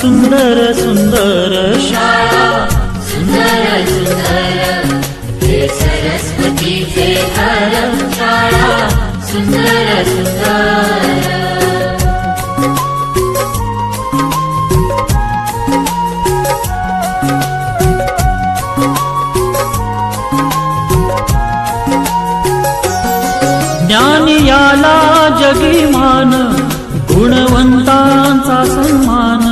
सुंदर सुंदर शाळा. सुंदर सुंदर हे सरस्वतीचे घर शाळा. सुंदर सुंदर. ज्ञान याला जगी मान गुणवंतांचा सन्मान.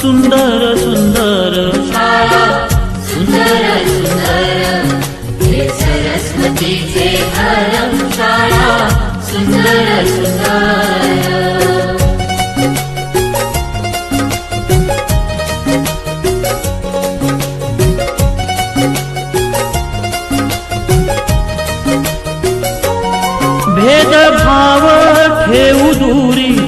सुंदर सुंदर शाळा सुंदर सुंदर हे सरस्वतीचे घर शाळा सुंदर सुंदर भेदभाव ठेवू दूरी।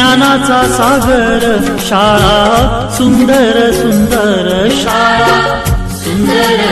ज्ञानाचा सागर शाळा सुंदर सुंदर शाळा. सुंदर